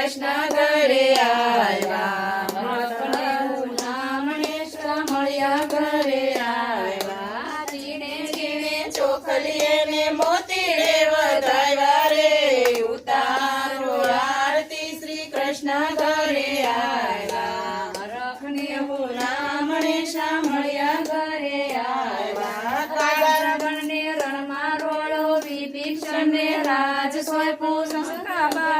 કૃષ્ણ ઘરે આવ્યા મળ્યા ઘરે આરતી શ્રી કૃષ્ણ ઘરે આવ્યા. રખને ગુલામને સાંભળ્યા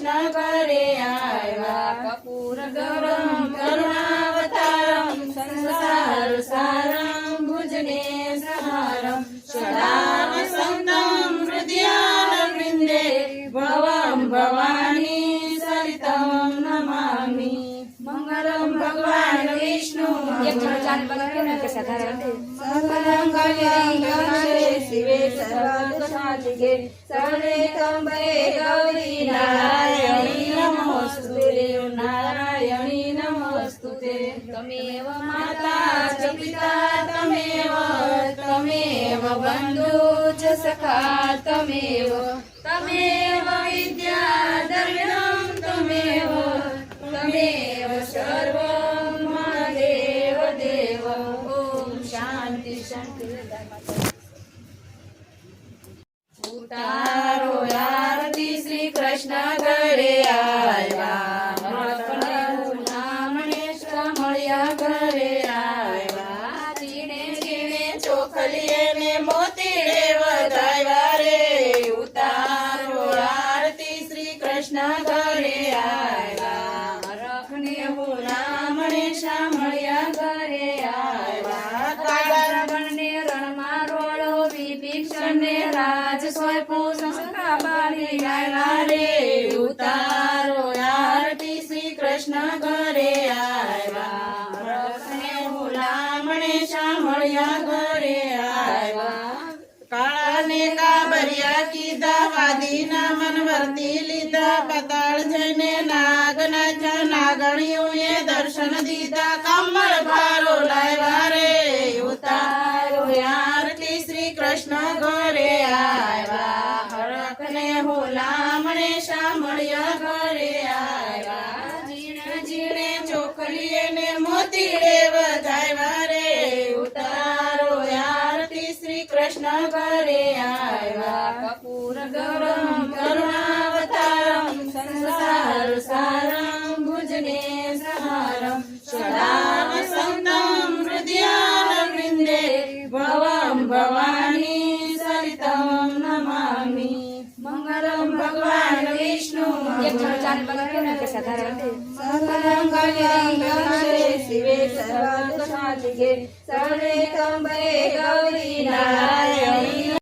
કૃષ્ણ કરે આવ્યા કપૂર ગૌરમ કરુણાવતારમ, સંસાર સારમ, ભુજને સહારમ. સદામ સંતમ હૃદયાન વૃંદે ભવમ ભવાની સરિતમ. શિવે સર્વદશાલિકે સર્વે કંબે ગૌરી નારાયણી નમોસ્તુતે નારાયણી તમેવ તમેવ ઉતારો આરતી શ્રી કૃષ્ણ ઘરે આવ્યા. મળ્યા ઘરે આવ્યા. જીણે જીણે ચોખલીએ ને મોતીડે વધાવ્યા રે. ઉતારો આરતી શ્રી કૃષ્ણ ઘરે આવ્યા. રાજ સોંપ્યું સંસ્કાર રે ઉતારો આરતી શ્રી કૃષ્ણ ઘરે આવ્યા લીધા, પતાળ જઈને નાગના નાગણીઓએ દર્શન દીધા ચોખલીએ ને મોતીડે વધાવ્યા રે ઉતારો આરતી શ્રી કૃષ્ણ કરે આવ્યા. કપૂર ગૌરમ, કરુણાવતારમ, સંસાર સારમ સકલં કલ્યાણે શિવે સર્વદશાલિકે સર્વે કંબે ગૌરી નારાયણી